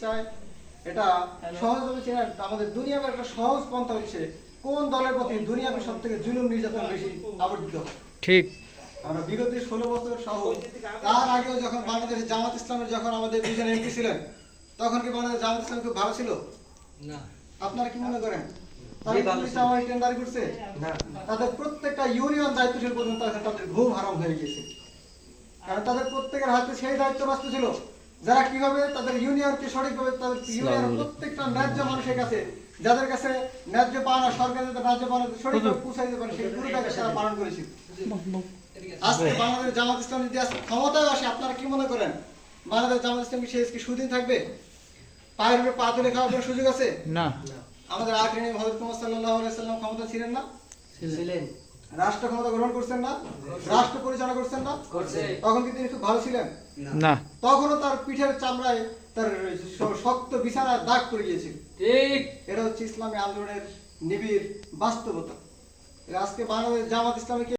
চায় এটা সহজভাবে চেনা আমাদের দুনিয়ার একটা সহজ পন্থা হচ্ছে কোন দলের প্রতি দুনিয়াকে সব থেকে জুলুম নির্যাতন বেশি আবর্তিত হয় ঠিক। আমরা বিগত ষোলো বছর সহ তার আগেও যখন বাংলাদেশের জামাত ইসলামের যখন আমাদের দুজন এমপি ছিলেন তখন কি বাংলাদেশ জামাত ইসলাম খুব ভালো ছিল? না। আপনারা কি মনে করেন? তাদের প্রত্যেকটা ইউনিয়ন দায়িত্বশীল পর্যন্ত তাদের ঘুম হারাম হয়ে গেছে। কারণ তাদের প্রত্যেকের হাতে সেই দায়িত্ব ব্যস্ত ছিল। যারা কীভাবে তাদের ইউনিয়নকে সঠিকভাবে তাদের ইউনিয়নের প্রত্যেকটা ন্যায্য মানুষের কাছে যাদের কাছে ন্যায্য পাওনা সরকার যাতে ন্যায্য পাওনা সঠিকভাবে পৌঁছাই দিতে পারে সেই দায়িত্ব তারা পালন করেছিল আজকে বাংলাদেশ জামাত ইসলাম যদি আজকে ক্ষমতায় আসে আপনারা কি মনে করেন? বাংলাদেশ জামাত ইসলাম কি শেষ কি সুদিন থাকবে? পায়ের উপরে পা তুলে খাওয়ার কোনো সুযোগ আছে? না। আমাদের আখরিনী হজরত মোহাম্মদ সাল্লাল্লাহু আলাইহি সাল্লাম ক্ষমতা ছিলেন না? ছিলেন। রাষ্ট্র ক্ষমতা গ্রহণ করছেন না রাষ্ট্র পরিচালনা করছেন না? তখন কি তিনি খুব ভালো ছিলেন? না। তখনও তার পিঠের চামড়ায় তার শক্ত বিছানার দাগ পড়ে গিয়েছিল। ঠিক। এটা হচ্ছে ইসলামী আন্দোলনের নিবিড় বাস্তবতা। আজকে বাংলাদেশ জামাত ইসলামীকে